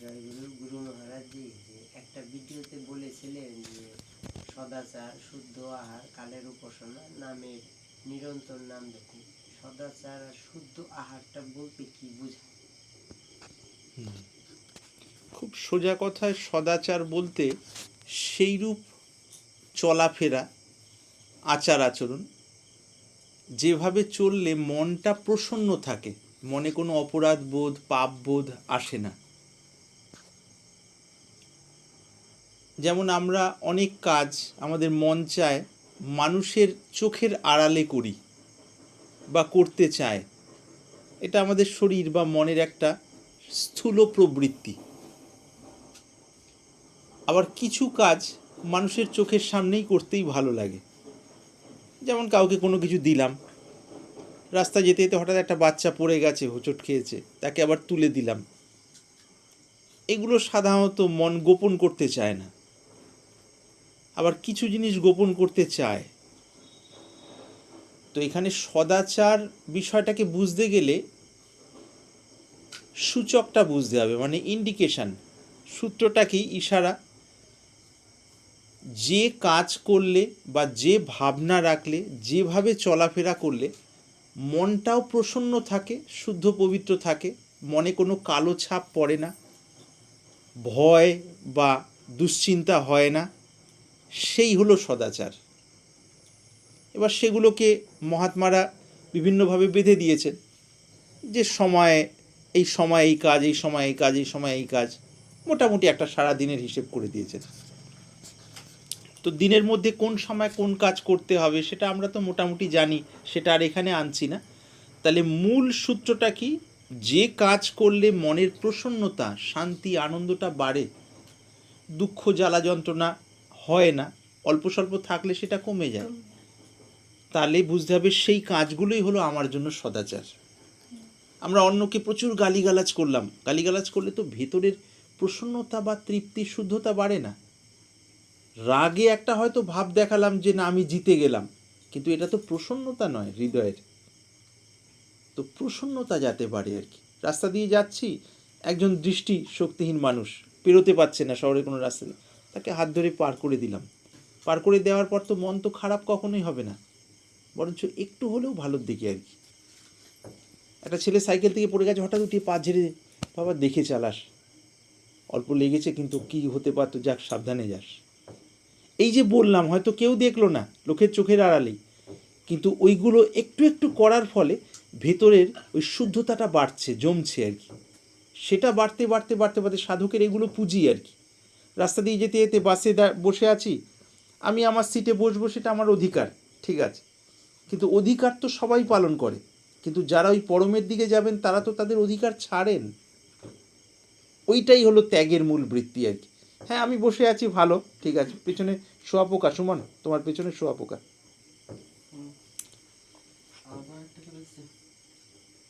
জয়গুরু গুরু মহারাজজি যে একটা ভিডিওতে বলেছিলেন যে, সদাচার, শুদ্ধ আহার, কালের উপাসনা, নামের নিরন্তর নাম দেখুন। সদাচার আর শুদ্ধ আহারটা বলতে কি বোঝায়? খুব সোজা কথায় সদাচার বলতে সেইরূপ চলাফেরা, আচার আচরণ, যেভাবে চললে মনটা প্রসন্ন থাকে। মনে কোনো অপরাধ বোধ পাপ বোধ আসে না। যেমন আমরা অনেক কাজ আমাদের মন চায়, মানুষের চোখের আড়ালে করি বা করতে চায়। এটা আমাদের শরীর বা মনের একটা স্থূল প্রবৃত্তি। আবার কিছু কাজ মানুষের চোখের সামনেই করতেই ভালো লাগে। যেমন কাউকে কোনো কিছু দিলাম রাস্তা যেতে যেতে হঠাৎ একটা বাচ্চা পড়ে গেছে, হোঁচট খেয়েছে, তাকে আবার তুলে দিলাম। এগুলো সাধারণত মন গোপন করতে চায় না। আবার কিছু জিনিস গোপন করতে চায়। তো এখানে সদাচার বিষয়টাকে বুঝতে গেলে সূচকটা বুঝতে হবে মানে ইন্ডিকেশন সূত্রটা কি ইশারা। যে কাজ করলে বা যে ভাবনা রাখলে, যেভাবে চলাফেরা করলে মনটাও প্রসন্ন থাকে, শুদ্ধ পবিত্র থাকে, মনে কোনো কালো ছাপ পড়ে না, ভয় বা দুশ্চিন্তা হয় না। সেই হলো সদাচার। এবার সেগুলোকে মহাত্মারা বিভিন্নভাবে বেঁধে দিয়েছেন যে সময়ে এই সময় এই কাজ, এই সময় এই কাজ, এই সময় এই কাজ মোটামুটি একটা সারা দিনের হিসেব করে দিয়েছেন। তো দিনের মধ্যে কোন সময় কোন কাজ করতে হবে সেটা আমরা তো মোটামুটি জানি, সেটা আর এখানে আনছি না। তাহলে মূল সূত্রটা কি? যে কাজ করলে মনের প্রসন্নতা, শান্তি, আনন্দটা বাড়ে, দুঃখ, জ্বালা, যন্ত্রণা হয় না, অল্প স্বল্প থাকলে সেটা কমে যায়। তাহলে বুঝতে হবে সেই কাজগুলোই হলো আমার জন্য সদাচার। আমরা অন্যকে প্রচুর গালিগালাজ করলাম। গালিগালাজ করলে তো ভেতরের প্রসন্নতা বা তৃপ্তি, শুদ্ধতা বাড়ে না। রাগে একটা হয়তো ভাব দেখালাম যে না, আমি জিতে গেলাম। কিন্তু এটা তো প্রসন্নতা নয়, হৃদয়ের। তো প্রসন্নতা যাতে বাড়ে আর কি। রাস্তা দিয়ে যাচ্ছি, একজন দৃষ্টি শক্তিহীন মানুষ, পেরোতে পারছে না শহরে কোনো রাস্তা নেই তাকে হাত ধরে পার করে দিলাম। পার করে দেওয়ার পর তো মন তো খারাপ কখনোই হবে না। বরঞ্চ একটু হলেও ভালোর দিকে আর কি। একটা ছেলে সাইকেল থেকে পড়ে গেছে, হঠাৎ উঠিয়ে পা ঝেড়ে বাবা দেখে চালাস। অল্প লেগেছে কিন্তু কি হতে পারতো, যাক সাবধানে যাস। এই যে বললাম, হয়তো কেউ দেখল না, লোকের চোখের আড়ালেই কিন্তু ওইগুলো একটু একটু করার ফলে ভেতরের ওই শুদ্ধতাটা বাড়ছে, জমছে আর কি। সেটা বাড়তে বাড়তে বাড়তে বাড়তে সাধকের এগুলো পুঁজি আর কি। রাস্তা দিয়ে যেতে যেতে বাসে বসে আছি, আমি আমার সিটে বসবো সেটা আমার অধিকার, ঠিক আছে? কিন্তু অধিকার তো সবাই পালন করে, কিন্তু যারা ওই পরমের দিকে যাবেন তারা তো তাদের অধিকার ছাড়েন। ওইটাই হলো ত্যাগের মূল বৃত্তি আর কি। হ্যাঁ আমি বসে আছি, ভালো, ঠিক আছে? পেছনে শোয়া পোকা, সুমন, তোমার পেছনে শোয়া পোকা।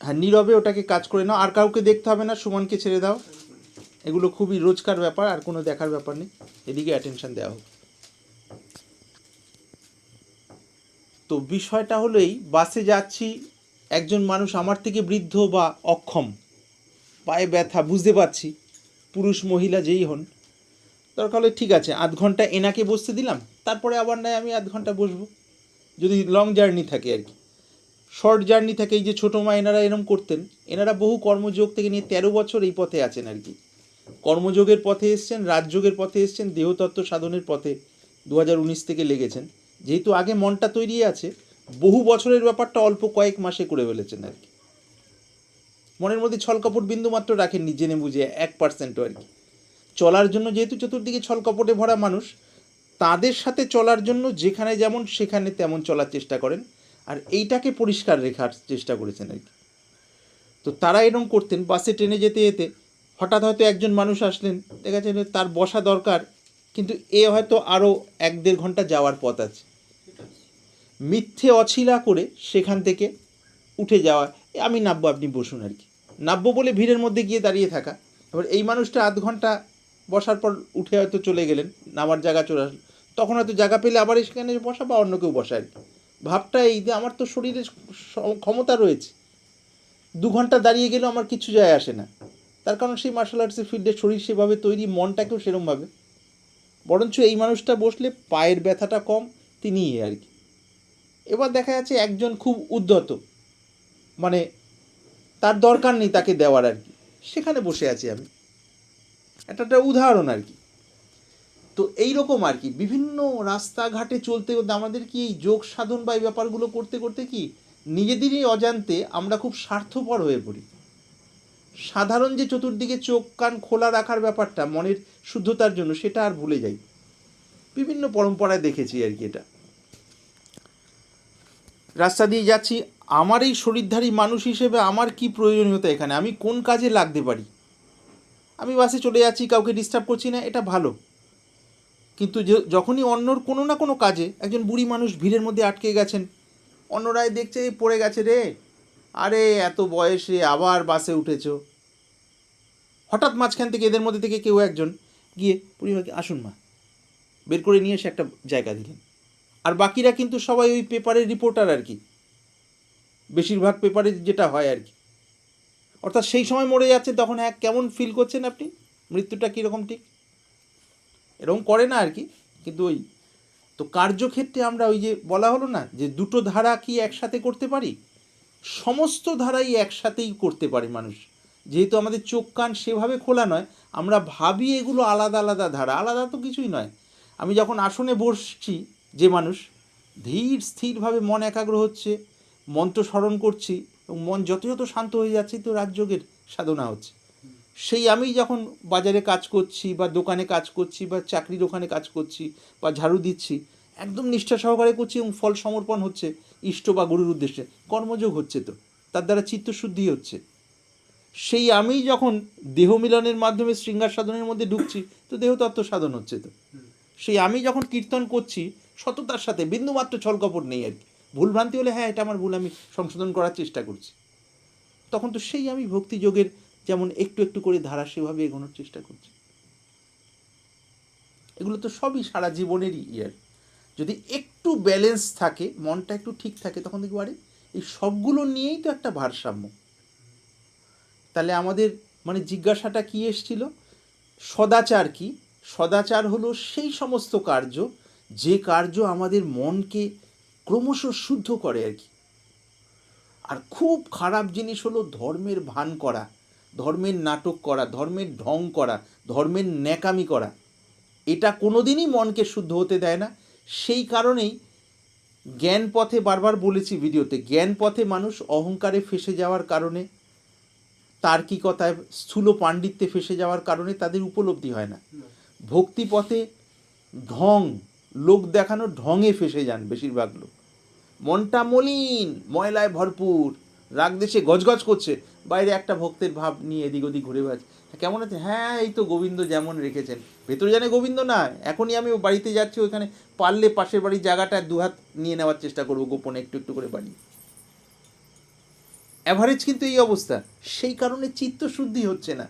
হ্যাঁ নীরবে ওটাকে কাজ করে নাও, আর কাউকে দেখতে হবে না, সুমনকে ছেড়ে দাও। এগুলো খুবই রোজকার ব্যাপার, আর কোনো দেখার ব্যাপার নেই। এদিকে অ্যাটেনশন দেওয়া হোক। তো বিষয়টা হলো এই, বাসে যাচ্ছি, একজন মানুষ আমার থেকে বৃদ্ধ বা অক্ষম, পায়ে ব্যথা, বুঝতে পারছি, পুরুষ মহিলা যেই হন। দরকার হলে ঠিক আছে, আধ ঘণ্টা এনাকে বসতে দিলাম, তারপরে আবার নয় আমি আধ ঘণ্টা বসবো। যদি লং জার্নি থাকে আর কি। শর্ট জার্নি থাকে, এই যে ছোটো মা এনারা এরম করতেন, এনারা বহু কর্মযোগ থেকে নিয়ে তেরো বছর এই পথে আছেন আর কি। কর্মযোগের পথে এসছেন, রাজযোগের পথে এসছেন, দেহতত্ত্ব সাধনের পথে দু হাজার উনিশ থেকে লেগেছেন। যেহেতু আগে মনটা তৈরি আছে, বহু বছরের ব্যাপারটা অল্প কয়েক মাসে করে ফেলেছেন আর কি। মনের মধ্যে ছলকপট বিন্দু মাত্র রাখেননি, জেনে বুঝে এক পার্সেন্টও আর কি। চলার জন্য যেহেতু চতুর্দিকে ছলকপটে ভরা মানুষ, তাদের সাথে চলার জন্য যেখানে যেমন, সেখানে তেমন চলার চেষ্টা করেন। আর এইটাকে পরিষ্কার রেখার চেষ্টা করেছেন আর কি। তো তারা এরকম করতেন, বাসে, ট্রেনে যেতে যেতে হঠাৎ হয়তো একজন মানুষ আসলেন, দেখা যাচ্ছে তার বসা দরকার, কিন্তু এ হয়তো আরও এক দেড় ঘণ্টা যাওয়ার পথ আছে। মিথ্যে অছিলা করে সেখান থেকে উঠে যাওয়া আমি নামবো, আপনি বসুন আর কি। নামবো বলে ভিড়ের মধ্যে গিয়ে দাঁড়িয়ে থাকা। এবার এই মানুষটা আধ ঘণ্টা বসার পর উঠে হয়তো চলে গেলেন, নামার জায়গা চলে আসলো তখন হয়তো জায়গা পেলে আবার সেখানে বসা বা অন্য কেউ বসা আর কি। ভাবটা এই যে আমার তো শরীরে ক্ষমতা রয়েছে। দু ঘণ্টা দাঁড়িয়ে গেলেও আমার কিছু যায় আসে না। তার কারণ সেই মার্শাল আর্টসের ফিল্ডে শরীর সেভাবে তৈরি, মনটাকেও সেরমভাবে। বরঞ্চ এই মানুষটা বসলে পায়ের ব্যথাটা কম তিনিই আর কি। এবার দেখা যাচ্ছে একজন খুব উদ্যত মানে তার দরকার নেই তাকে দেওয়ার আর কি। সেখানে বসে আছি আমি। এটা একটা উদাহরণ আর কি। তো এই রকম আর কি, বিভিন্ন রাস্তাঘাটে চলতে চলতে আমাদের কি এই যোগ সাধন বা এই ব্যাপারগুলো করতে করতে কি নিজেদেরই অজান্তে আমরা খুব স্বার্থপর হয়ে পড়ি। সাধারণ যে চতুর্দিকে চোখ, কান খোলা রাখার ব্যাপারটা, মনের শুদ্ধতার জন্য সেটা আর ভুলে যাই। বিভিন্ন পরম্পরায় দেখেছি আর কি এটা। রাস্তা দিয়ে যাচ্ছি, আমার এই শরীরধারী মানুষ হিসেবে আমার কি প্রয়োজনীয়তা এখানে? আমি কোন কাজে লাগতে পারি? আমি বাসে চলে যাচ্ছি, কাউকে ডিস্টার্ব করছি না, এটা ভালো। কিন্তু যখনই অন্যর কোনো না কোনো কাজে একজন বুড়ি মানুষ ভিড়ের মধ্যে আটকে গেছেন, অন্যরাই দেখছে পড়ে গেছে রে। আরে, এত বয়সে আবার বাসে উঠেছো। হঠাৎ মাঝখান থেকে এদের মধ্যে থেকে কেউ একজন গিয়ে পরিবারকে আসুন মা। বের করে নিয়ে এসে একটা জায়গা দিলেন। আর বাকিরা কিন্তু সবাই ওই পেপারের রিপোর্টার আর কি। বেশিরভাগ পেপারে যেটা হয় আর কি। অর্থাৎ সেই সময় মরে যাচ্ছে, তখন হ্যাঁ কেমন ফিল করছেন আপনি? মৃত্যুটা কীরকম ঠিক? এরকম করে না আর কি, কিন্তু ওই তো কার্যক্ষেত্রে আমরা ওই যে বলা হলো না, যে দুটো ধারা কি একসাথে করতে পারি? সমস্ত ধারাই একসাথেই করতে পারে মানুষ। যেহেতু আমাদের চোখ কান সেভাবে খোলা নয়, আমরা ভাবি এগুলো আলাদা আলাদা ধারা। আলাদা তো কিছুই নয়। আমি যখন আসনে বসছি যে মানুষ, ধীর স্থিরভাবে মন একাগ্র হচ্ছে, মন্ত্র স্মরণ করছি এবং মন যত শান্ত হয়ে যাচ্ছে, তো রাজযোগের সাধনা হচ্ছে। সেই আমি যখন বাজারে কাজ করছি বা দোকানে কাজ করছি বা চাকরির ওখানে কাজ করছি বা ঝাড়ু দিচ্ছি, একদম নিষ্ঠা সহকারে করছি এবং ফল সমর্পণ হচ্ছে ইষ্ট বা গুরুর উদ্দেশ্যে। কর্মযোগ হচ্ছে তো, তার দ্বারা চিত্তশুদ্ধি হচ্ছে। সেই আমি যখন দেহ মিলনের মাধ্যমে শৃঙ্গার সাধনের মধ্যে ঢুকছি, তো দেহতত্ত্ব সাধন হচ্ছে তো। সেই আমি যখন কীর্তন করছি, সততার সাথে, বিন্দুমাত্র ছলকপট নেই আর কি। ভুলভ্রান্তি হলে হ্যাঁ এটা আমার ভুল, আমি সংশোধন করার চেষ্টা করছি। তখন তো সেই আমি ভক্তিযোগের যেমন একটু একটু করে ধারা, সেভাবে এগোনোর চেষ্টা করছি। এগুলো তো সবই সারা জীবনেরই ইয়ার যদি একটু ব্যালেন্স থাকে, মনটা একটু ঠিক থাকে, তখন দেখব, আরে, এই সবগুলো নিয়েই তো একটা ভারসাম্য। তাহলে আমাদের মানে জিজ্ঞাসাটা কি এসছিল? সদাচার কি? সদাচার হলো সেই সমস্ত কার্য, যে কার্য আমাদের মনকে ক্রমশ শুদ্ধ করে আর কি। আর খুব খারাপ জিনিস হলো ধর্মের ভান করা, ধর্মের নাটক করা, ধর্মের ঢং করা, ধর্মের ন্যাকামি করা। এটা কোনোদিনই মনকে শুদ্ধ হতে দেয় না। সেই কারণেই জ্ঞান পথে বারবার বলেছি ভিডিওতে, জ্ঞান পথে মানুষ অহংকারে ফেসে যাওয়ার কারণে, তার্কিকতায় স্থূল পাণ্ডিত্যে ফেসে যাওয়ার কারণে তাদের উপলব্ধি হয় না। ভক্তি পথে ঢং, লোক দেখানো ঢঙে ফেসে যান বেশিরভাগ লোক। মনটা মলিন, ময়লায় ভরপুর। রাগ দেশে গজগজ করছে। বাইরে একটা ভক্তের ভাব নিয়ে এদিক ওদিক ঘুরে বেড়াচ্ছে। কেমন আছে? হ্যাঁ এই তো গোবিন্দ যেমন রেখেছেন। ভেতরে জানে গোবিন্দ না এখনই আমি বাড়িতে যাচ্ছি, ওখানে পারলে পাশের বাড়ির জায়গাটা দুহাত নিয়ে নেওয়ার চেষ্টা করব, গোপনে একটু একটু করে বাড়ি। অ্যাভারেজ কিন্তু এই অবস্থা। সেই কারণে চিত্তশুদ্ধি হচ্ছে না।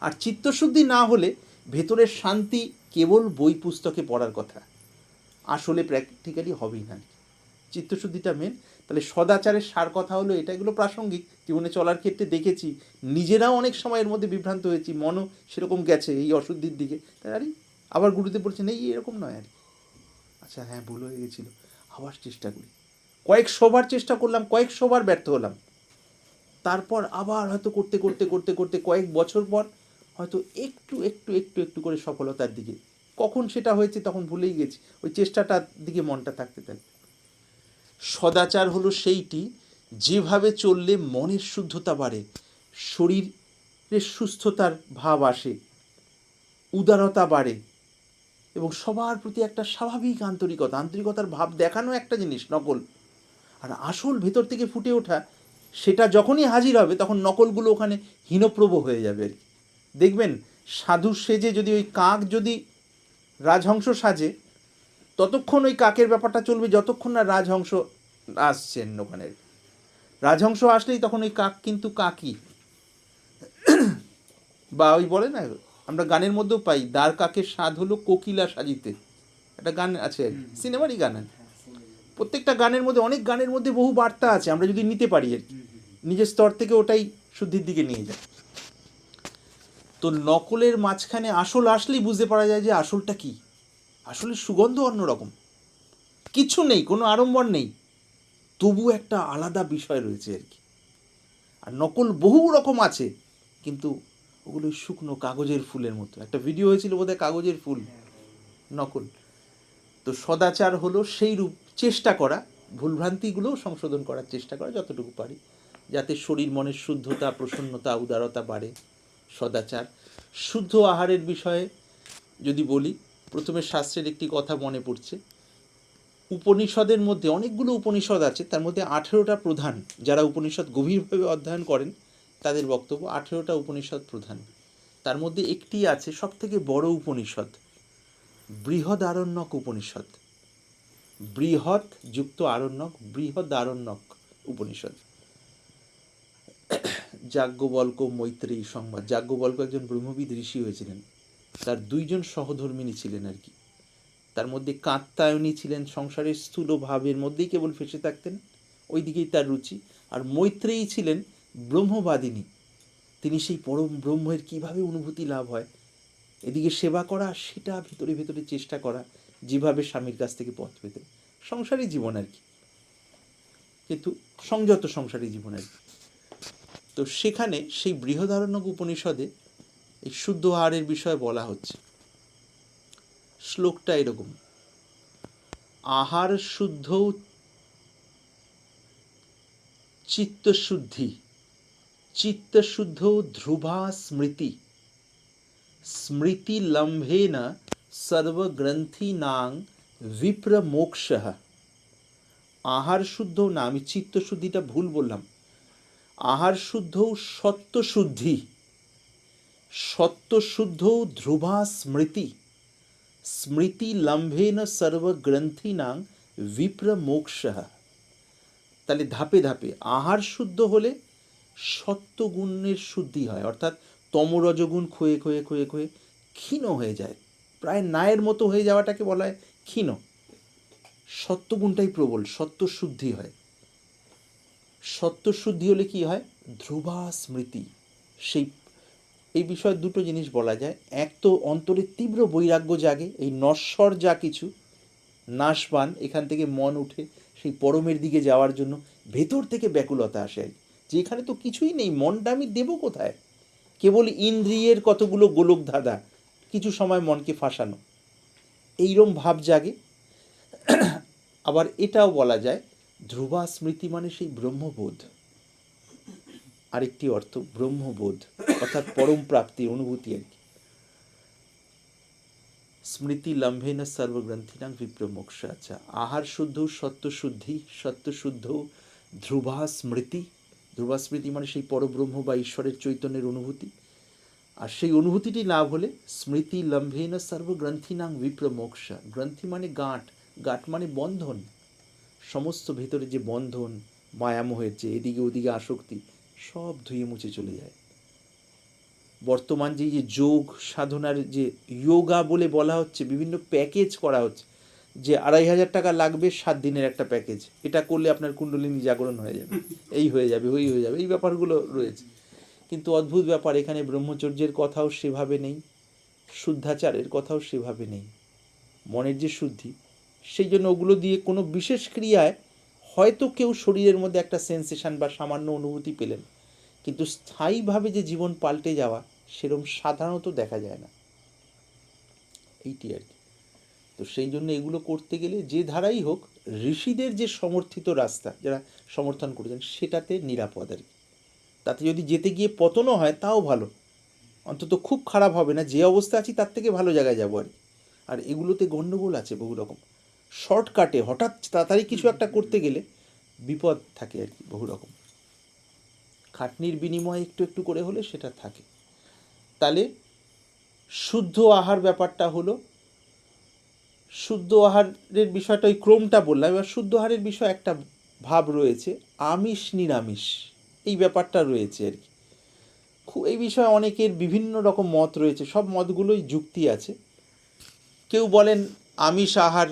আর চিত্তশুদ্ধি না হলে ভেতরের শান্তি কেবল বই পুস্তকে পড়ার কথা। আসলে প্র্যাকটিক্যালি হবেই না। চিত্তশুদ্ধিটা মেন তাহলে সদাচারের সার কথা হলো এটা এগুলো প্রাসঙ্গিক। জীবনে চলার ক্ষেত্রে দেখেছি, নিজেরাও অনেক সময় এর মধ্যে বিভ্রান্ত হয়েছি, মনও সেরকম গেছে এই অশুদ্ধির দিকে। তাই আরে, আবার গুরুদেব বলছেন, এই এরকম নয় আর। আচ্ছা হ্যাঁ ভুল হয়ে গেছিল। আবার চেষ্টা করি। কয়েক শোবার চেষ্টা করলাম, কয়েক শোবার ব্যর্থ হলাম। তারপর আবার হয়তো করতে করতে করতে করতে কয়েক বছর পর হয়তো একটু একটু একটু একটু করে সফলতার দিকে। কখন সেটা হয়েছে তখন ভুলেই গেছি। ওই চেষ্টাটার দিকে মনটা থাকতে থাকবে সদাচার হলো সেইটি, যেভাবে চললে মনের শুদ্ধতা বাড়ে শরীরের সুস্থতার ভাব আসে, উদারতা বাড়ে এবং সবার প্রতি একটা স্বাভাবিক আন্তরিকতা, আন্তরিকতার ভাব দেখানো একটা জিনিস, নকল। আর আসল ভেতর থেকে ফুটে ওঠা, সেটা যখনই হাজির হবে, তখন নকলগুলো ওখানে হীনপ্রভ হয়ে যাবে আর কি। দেখবেন সাধু সেজে যদি ওই কাক যদি রাজহংস সাজে ততক্ষণ ওই কাকের ব্যাপারটা চলবে যতক্ষণ না রাজহংস আসছেন ওখানে রাজহংস আসলেই তখন ওই কাক কিন্তু কাকই বা ওই বলে না আমরা গানের মধ্যেও পাই দ্বার কাকের স্বাদ হলো কোকিলা সাজিতে। একটা গান আছে সিনেমারই গান। হ্যাঁ। প্রত্যেকটা গানের মধ্যে অনেক গানের মধ্যে বহু বার্তা আছে আমরা যদি নিতে পারি আর। নিজের স্তর থেকে ওটাই শুদ্ধির দিকে নিয়ে যায়। তো নকলের মাঝখানে আসল আসলেই বুঝতে পারা যায় যে আসলটা কি। আসলে সুগন্ধ অন্যরকম। কিছু নেই, কোনো আড়ম্বর নেই। তবু একটা আলাদা বিষয় রয়েছে আর কি। আর নকল বহু রকম আছে, কিন্তু ওগুলো শুকনো কাগজের ফুলের মতো। একটা ভিডিও হয়েছিল বোধহয় কাগজের ফুল, নকল। তো সদাচার হলো সেই রূপ চেষ্টা করা ভুলভ্রান্তিগুলোও সংশোধন করার চেষ্টা করা যতটুকু পারি, যাতে শরীর মনের শুদ্ধতা, প্রসন্নতা, উদারতা বাড়ে। সদাচার, শুদ্ধ আহারের বিষয়ে যদি বলি প্রথমে শাস্ত্রের একটি কথা মনে পড়ছে। উপনিষদের মধ্যে অনেকগুলো উপনিষদ আছে, তার মধ্যে আঠেরোটা প্রধান। যারা উপনিষদ গভীরভাবে অধ্যয়ন করেন, তাদের বক্তব্য আঠেরোটা উপনিষদ প্রধান। তার মধ্যে একটি আছে সব থেকে বড় উপনিষদ বৃহৎ আরণ্যক উপনিষদ। বৃহৎ যুক্ত আরণ্যক বৃহৎ আরণ্যক উপনিষদ। যাজ্ঞবল্ক মৈত্রেয়ী সংবাদ। যাজ্ঞবল্ক একজন ব্রহ্মবিদ ঋষি হয়েছিলেন। তার দুইজন সহধর্মিনী ছিলেন আর কি। তার মধ্যে কাত্তায়নী ছিলেন, সংসারের স্থূল ভাবের মধ্যেই কেবল ফেসে থাকতেন ওই দিকেই তার রুচি। আর মৈত্রেয়ী ছিলেন ব্রহ্মবাদিনী। তিনি সেই পরম ব্রহ্মের কীভাবে অনুভূতি লাভ হয়? এদিকে সেবা করা, সেটা ভিতরে ভিতরে চেষ্টা করা, যেভাবে স্বামীর কাছ থেকে পথ পেতেন। সংসারী জীবন আর কি। কিন্তু সংযত সংসারী জীবন আর কি। তো সেখানে সেই বৃহদারণ্যক উপনিষদে এই শুদ্ধ আহারের বিষয়ে বলা হচ্ছে। শ্লোকটা এরকম। আহার শুদ্ধ, চিত্তশুদ্ধি। চিত্তশুদ্ধ ধ্রুবা স্মৃতি। স্মৃতি লম্ভেন সর্বগ্রন্থিনাং বিপ্র মোক্ষ আহার শুদ্ধ না, আমি চিত্তশুদ্ধিটা ভুল বললাম। আহার শুদ্ধ সত্যশুদ্ধি। সত্যশুদ্ধ ধ্রুবা স্মৃতি। স্মৃতি লম্ভেন সর্বগ্রন্থিনাং বিপ্র মোক্ষ তাহলে ধাপে ধাপে আহার শুদ্ধ হলে সত্যগুণের শুদ্ধি হয়, অর্থাৎ তমরজগুণ ক্ষয়ে ক্ষয়ে ক্ষয়ে ক্ষয়ে ক্ষীণ হয়ে যায়। প্রায় নায়ের মতো হয়ে যাওয়াটাকে বলা হয় ক্ষীণ। সত্যগুণটাই প্রবল সত্য শুদ্ধি হয়। সত্য শুদ্ধি হলে কি হয়? ধ্রুবা স্মৃতি। সেই এই বিষয়ে দুটো জিনিস বলা যায়। এক তো অন্তরে তীব্র বৈরাগ্য জাগে, এই নশ্বর যা কিছু, নাশবান, এখান থেকে মন উঠে সেই পরমের দিকে যাওয়ার জন্য ভেতর থেকে ব্যাকুলতা আসে যে এখানে তো কিছুই নেই, মনটা আমি দেবো কোথায়? কেবল ইন্দ্রিয়ের কতগুলো গোলক ধাঁধা, কিছু সময় মনকে ফাঁসানো। এইরম ভাব জাগে। আবার এটাও বলা যায়, ধ্রুবা স্মৃতি মানে সেই ব্রহ্মবোধ। আরেকটি অর্থ ব্রহ্মবোধ, অর্থাৎ পরম প্রাপ্তির অনুভূতি আর কি। স্মৃতি লম্ভেন সর্বগ্রন্থিনাং বিপ্রমোক্ষ আচ্ছা আহার শুদ্ধ, সত্য শুদ্ধি, সত্য শুদ্ধ, ধ্রুবা স্মৃতি। ধ্রুবা স্মৃতি মানে সেই পরব্রহ্ম বা ঈশ্বরের চৈতন্যের অনুভূতি। আর সেই অনুভূতিটি লাভ হলে স্মৃতি লম্ভেন সর্বগ্রন্থিনাং বিপ্রমোক্ষ। গ্রন্থি মানে গাঁট। গাঁট মানে বন্ধন। সমস্ত ভেতরে যে বন্ধন মায়ামোহের যে, এদিকে ওদিকে আসক্তি সব ধুয়ে মুছে চলে যায়। বর্তমান যে যে যোগ সাধনার যে যোগা বলে বলা হচ্ছে, বিভিন্ন প্যাকেজ করা হচ্ছে, যে আড়াই হাজার টাকা লাগবে সাত দিনের একটা প্যাকেজ, এটা করলে আপনার কুণ্ডলিনী জাগরণ হয়ে যাবে, এই হয়ে যাবে, ওই হয়ে যাবে, এই ব্যাপারগুলো রয়েছে। কিন্তু অদ্ভুত ব্যাপার, এখানে ব্রহ্মচর্যের কথাও সেভাবে নেই, শুদ্ধাচারের কথাও সেভাবে নেই। মনের যে শুদ্ধি, সেই জন্য ওগুলো দিয়ে কোনো বিশেষ ক্রিয়ায় হয়তো কেউ শরীরের মধ্যে একটা সেন্সেশন বা সামান্য অনুভূতি পেলেন, কিন্তু স্থায়ীভাবে যে জীবন পাল্টে যাওয়া সেরম সাধারণত দেখা যায় না। এইটি আর কি। তো সেই জন্য এগুলো করতে গেলে যে ধারাই হোক, ঋষিদের যে সমর্থিত রাস্তা, যারা সমর্থন করেছেন, সেটাতে নিরাপদ আর কি। তাতে যদি যেতে গিয়ে পতনও হয়, তাও ভালো। অন্তত খুব খারাপ হবে না, যে অবস্থা আছি তার থেকে ভালো জায়গায় যাব আর কি। আর এগুলোতে গণ্ডগোল আছে বহু রকম। শর্টকাটে হঠাৎ তাড়াতাড়ি কিছু একটা করতে গেলে বিপদ থাকে আর কি বহু রকম। খাটনির বিনিময়ে একটু একটু করে হলে সেটা থাকে। তাহলে শুদ্ধ আহার ব্যাপারটা হলো শুদ্ধ আহারের বিষয়টা ওই ক্রমটা বললাম এবার শুদ্ধ আহারের বিষয় একটা ভাব রয়েছে আমিষ নিরামিষ এই ব্যাপারটা রয়েছে আর কি। খুব এই বিষয়ে অনেকের বিভিন্ন রকম মত রয়েছে সব মতগুলোই যুক্তি আছে। কেউ বলেন আমিষ আহার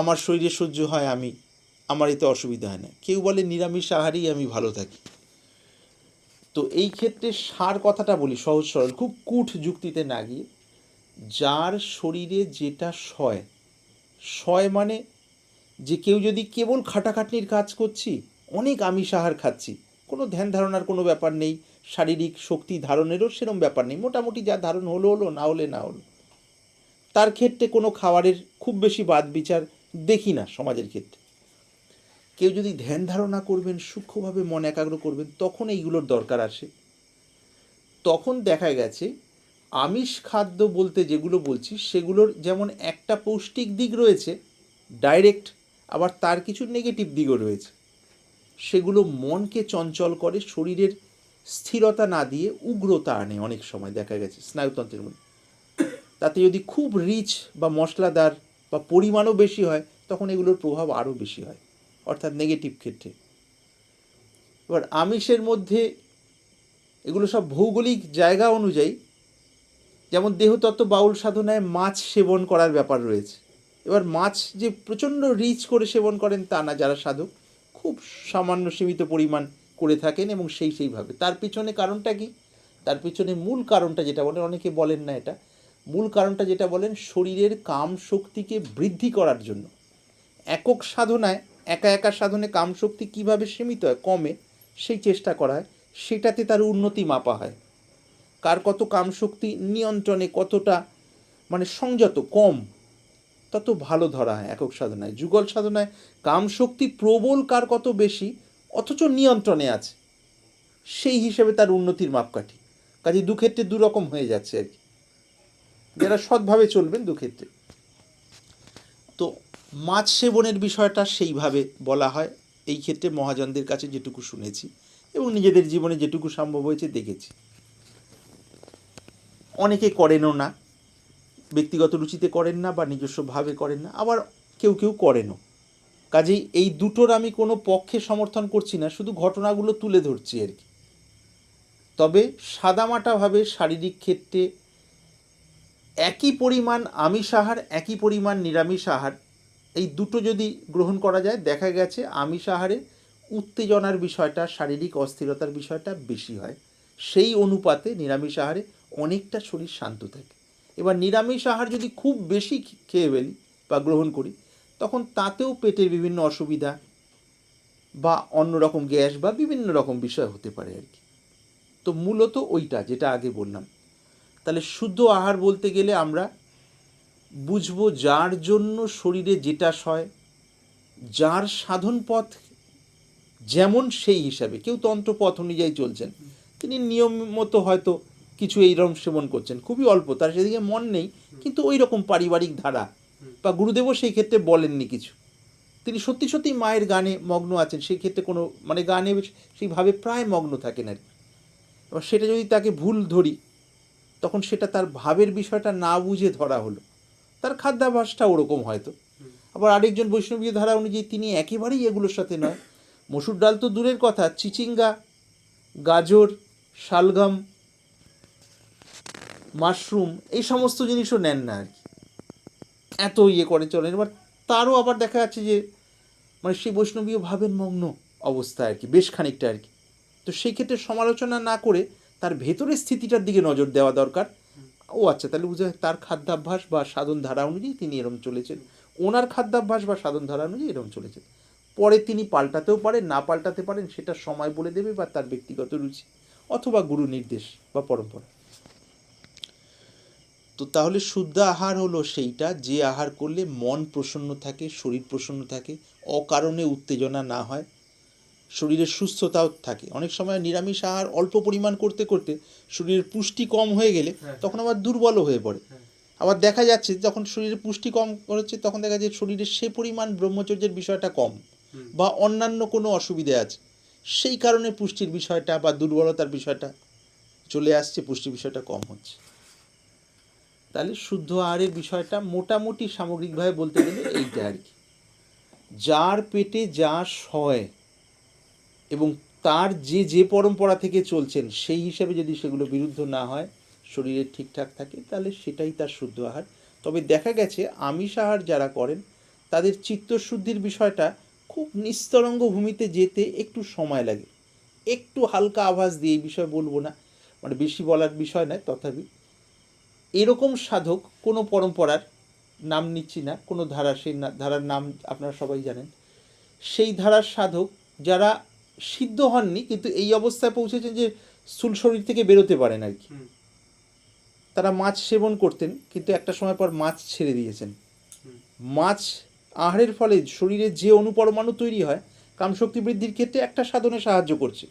আমার শরীরে সহ্য হয় আমি, আমার এতে অসুবিধা হয় না। কেউ বলে নিরামিষ আহারেই আমি ভালো থাকি। তো এই ক্ষেত্রে সার কথাটা বলি, সহজ সরল, খুব কুঠ যুক্তিতে না গিয়ে, যার শরীরে যেটা সয় সয় মানে যে কেউ যদি কেবল খাটাখাটনির কাজ করছি, অনেক আমিষ আহার খাচ্ছি, কোনো ধ্যান ধারণার কোনো ব্যাপার নেই, শারীরিক শক্তি ধারণেরও সেরম ব্যাপার নেই, মোটামুটি যা ধারণ হলো হলো, না হলে না হলো। তার ক্ষেত্রে কোনো খাবারের খুব বেশি বাদ বিচার দেখি না সমাজের ক্ষেত্রে। কেউ যদি ধ্যান ধারণা করবেন, সূক্ষ্মভাবে মন একাগ্র করবেন, তখন এইগুলোর দরকার আসে তখন দেখা গেছে, আমিষ খাদ্য বলতে যেগুলো বলছি, সেগুলোর যেমন একটা পৌষ্টিক দিক রয়েছে ডাইরেক্ট আবার তার কিছু নেগেটিভ দিকও রয়েছে। সেগুলো মনকে চঞ্চল করে, শরীরের স্থিরতা না দিয়ে উগ্রতা আনে অনেক সময়, দেখা গেছে, স্নায়ুতন্ত্রের মধ্যে। তাতে যদি খুব রিচ বা মশলাদার বা পরিমাণও বেশি হয়, তখন এগুলোর প্রভাব আরও বেশি হয়, অর্থাৎ নেগেটিভ ক্ষেত্রে। এবার আমিষের মধ্যে এগুলো সব ভৌগোলিক জায়গা অনুযায়ী, যেমন দেহতত্ত্ব বাউল সাধনায় মাছ সেবন করার ব্যাপার রয়েছে। এবার মাছ যে প্রচণ্ড রিচ করে সেবন করেন তা না, যারা সাধক, খুব সামান্য সীমিত পরিমাণ করে থাকেন এবং সেই সেইভাবে। তার পিছনে কারণটা কি? তার পিছনে মূল কারণটা যেটা বলেন অনেকে বলেন না এটা মূল কারণটা যেটা বলেন, শরীরের কাম শক্তিকে বৃদ্ধি করার জন্য। একক সাধনায়, একা একা সাধনে কাম শক্তি কীভাবে সীমিত হয়, কমে, সেই চেষ্টা করা হয়, সেটাতে তার উন্নতি মাপা হয়। কার কত কামশক্তি নিয়ন্ত্রণে কতটা মানে সংযত, কম তত ভালো ধরা হয় একক সাধনায়। যুগল সাধনায় কামশক্তি প্রবল কার কত বেশি, অথচ নিয়ন্ত্রণে আছে। সেই হিসেবে তার উন্নতির মাপকাঠি। কাজে দু ক্ষেত্রে দু রকম হয়ে যাচ্ছে আর কি। যারা সৎভাবে চলবেন দুক্ষেত্রে তো মাছ সেবনের বিষয়টা সেইভাবে বলা হয়। এই ক্ষেত্রে মহাজনদের কাছে যেটুকু শুনেছি এবং নিজেদের জীবনে যেটুকু সম্ভব হয়েছে দেখেছি। অনেকে করেনও না, ব্যক্তিগত রুচিতে করেন না বা নিজস্বভাবে করেন না, আবার কেউ কেউ করেনও। কাজেই এই দুটোর আমি কোনো পক্ষে সমর্থন করছি না, শুধু ঘটনাগুলো তুলে ধরছি আর কি। তবে সাদামাটাভাবে শারীরিক ক্ষেত্রে একই পরিমাণ আমিষ আহার, একই পরিমাণ নিরামিষ আহার, এই দুটো যদি গ্রহণ করা যায়, দেখা গেছে আমিষ আহারে উত্তেজনার বিষয়টা, শারীরিক অস্থিরতার বিষয়টা বেশি হয়। সেই অনুপাতে নিরামিষ আহারে অনেকটা শরীর শান্ত থাকে। এবার নিরামিষ আহার যদি খুব বেশি খেয়ে ফেলি বা গ্রহণ করি, তখন তাতেও পেটের বিভিন্ন অসুবিধা বা অন্য রকম গ্যাস বা বিভিন্ন রকম বিষয় হতে পারে আর কি। তো মূলত ওইটা যেটা আগে বললাম। তাহলে শুদ্ধ আহার বলতে গেলে আমরা বুঝব যার জন্য শরীরে যেটা সয়, যার সাধন পথ যেমন সেই হিসাবে। কেউ তন্ত্র পথ অনুযায়ী চলছেন। তিনি নিয়ম মতো হয়তো কিছু এইরকম সেবন করছেন। খুবই অল্প, তার সেদিকে মন নেই, কিন্তু ওই রকম পারিবারিক ধারা বা গুরুদেবও সেই ক্ষেত্রে বলেননি কিছু। তিনি সত্যি সত্যি মায়ের গানে মগ্ন আছেন, সেই ক্ষেত্রে কোনো মানে গানে সেইভাবে প্রায় মগ্ন থাকেন আর কি। এবার সেটা যদি তাকে ভুল ধরি তখন সেটা তার ভাবের বিষয়টা না বুঝে ধরা হলো। তার খাদ্যাভাসটা ওরকম হয়তো। আবার আরেকজন বৈষ্ণবীয় ধারা অনুযায়ী তিনি একেবারেই এগুলোর সাথে নয়। মসুর ডাল তো দূরের কথা, চিচিঙ্গা, গাজর, শালগাম, মাশরুম, এই সমস্ত জিনিসও নেন না আর কি। এত ইয়ে করে চলেন। এবার তারও আবার দেখা যাচ্ছে যে মানে সেই বৈষ্ণবীয় ভাবের মগ্ন অবস্থা আর কি, বেশ খানিকটা আর কি। তো সেই ক্ষেত্রে সমালোচনা না করে তার ভেতরের স্থিতিটার দিকে নজর দেওয়া দরকার। ও আচ্ছা তাহলে বুঝে তার খাদ্যাভ্যাস বা সাধন ধারা অনুযায়ী তিনি এরম চলেছেন। ওনার খাদ্যাভ্যাস বা সাধন ধারা অনুযায়ী এরম চলেছেন। পরে তিনি পাল্টাতেও পারেন, না পাল্টাতে পারেন, সেটা সময় বলে দেবে বা তার ব্যক্তিগত রুচি অথবা গুরু নির্দেশ বা পরম্পরা। তো তাহলে শুদ্ধ আহার হলো সেইটা, যে আহার করলে মন প্রসন্ন থাকে, শরীর প্রসন্ন থাকে, অকারণে উত্তেজনা না হয়। শরীরের সুস্থতাও থাকে। অনেক সময় নিরামিষ আহার অল্প পরিমাণ করতে করতে শরীরের পুষ্টি কম হয়ে গেলে তখন আবার দুর্বলও হয়ে পড়ে। আবার দেখা যাচ্ছে যখন শরীরের পুষ্টি কম হচ্ছে তখন দেখা যায় শরীরের সে পরিমাণ ব্রহ্মচর্যের বিষয়টা কম বা অন্যান্য কোনো অসুবিধে আছে। সেই কারণে পুষ্টির বিষয়টা বা দুর্বলতার বিষয়টা চলে আসছে পুষ্টির বিষয়টা কম হচ্ছে। তাহলে শুদ্ধ আহারের বিষয়টা মোটামুটি সামগ্রিকভাবে বলতে গেলে এইটা আর কি। যার পেটে যা সয় এবং তার যে যে পরম্পরা থেকে চলছেন, সেই হিসাবে যদি সেগুলো বিরুদ্ধ না হয়, শরীরে ঠিকঠাক থাকে, তাহলে সেটাই তার শুদ্ধ আহার। তবে দেখা গেছে, আমিষ আহার যারা করেন, তাদের চিত্তশুদ্ধির বিষয়টা খুব নিস্তরঙ্গ ভূমিতে যেতে একটু সময় লাগে। একটু হালকা আভাস দিয়ে এই বিষয়ে বলব না মানে বেশি বলার বিষয় নয়, তথাপি। এরকম সাধক কোনো পরম্পরার নাম নিচ্ছি না, কোনো ধারা সেই ধারার নাম আপনারা সবাই জানেন। সেই ধারার সাধক যারা সিদ্ধ হননি কিন্তু এই অবস্থায় পৌঁছেছেন যে স্থূল শরীর থেকে বেরোতে পারেন আর কি। তারা মাছ সেবন করতেন কিন্তু একটা সময় পর মাছ ছেড়ে দিয়েছেন। মাছ আহারের ফলে শরীরে যে অনুপরমাণু তৈরি হয় কামশক্তি বৃদ্ধির ক্ষেত্রে একটা সাধনে সাহায্য করছে।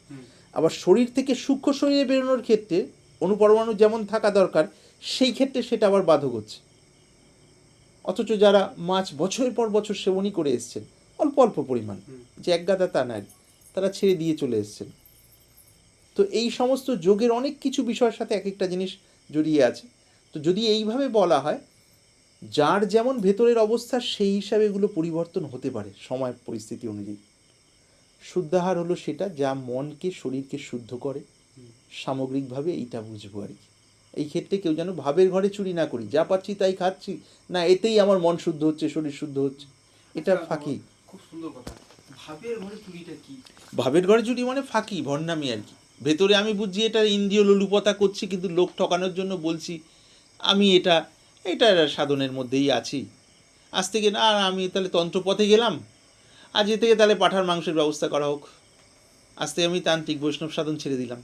আবার শরীর থেকে সূক্ষ্ম শরীরে বেরোনোর ক্ষেত্রে অনুপরমাণু যেমন থাকা দরকার সেই ক্ষেত্রে সেটা আবার বাধক হচ্ছে। অথচ যারা মাছ বছরের পর বছর সেবনই করে এসছেন অল্প অল্প পরিমাণ যে এক গাদা তা নয় তারা ছেড়ে দিয়ে চলে এসছেন। তো এই সমস্ত যোগের অনেক কিছু বিষয়ের সাথে এক একটা জিনিস জড়িয়ে আছে। তো যদি এইভাবে বলা হয় যার যেমন ভেতরের অবস্থা সেই হিসাবে এগুলো পরিবর্তন হতে পারে সময় পরিস্থিতি অনুযায়ী। শুদ্ধাহার হলো সেটা যা মনকে শরীরকে শুদ্ধ করে। সামগ্রিকভাবে এইটা বুঝব আর কি। এই ক্ষেত্রে কেউ যেন ভাবের ঘরে চুরি না করি যা পাচ্ছি তাই খাচ্ছি না এতেই আমার মন শুদ্ধ হচ্ছে শরীর শুদ্ধ হচ্ছে। এটা আচ্ছা, ফাঁকি। খুব সুন্দর কথা। ভাবের ঘরে চুরি মানে ফাঁকি ভণ্ডামি আর কি। ভেতরে আমি বুঝছি এটা ইন্দ্রিয় লোলুপতা করছি কিন্তু লোক ঠকানোর জন্য বলছি আমি এটা এটা সাধনের মধ্যেই আছি। আজ থেকে না আর আমি তাহলে তন্ত্রপথে গেলাম। আজ এ থেকে তাহলে পাঠার মাংসের ব্যবস্থা করা হোক। আজ থেকে আমি তান্ত্রিক বৈষ্ণব সাধন ছেড়ে দিলাম।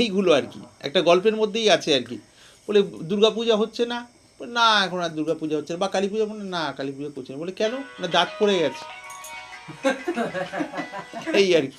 এইগুলো আর কি একটা গল্পের মধ্যেই আছে আর কি। বলে দুর্গাপূজা হচ্ছে না না, এখন আর দুর্গা পূজা হচ্ছে না। বা কালী পূজা না কালী পূজা করছে না। বলে, কেন? না, দাঁত পড়ে গেছে। এই আর কি।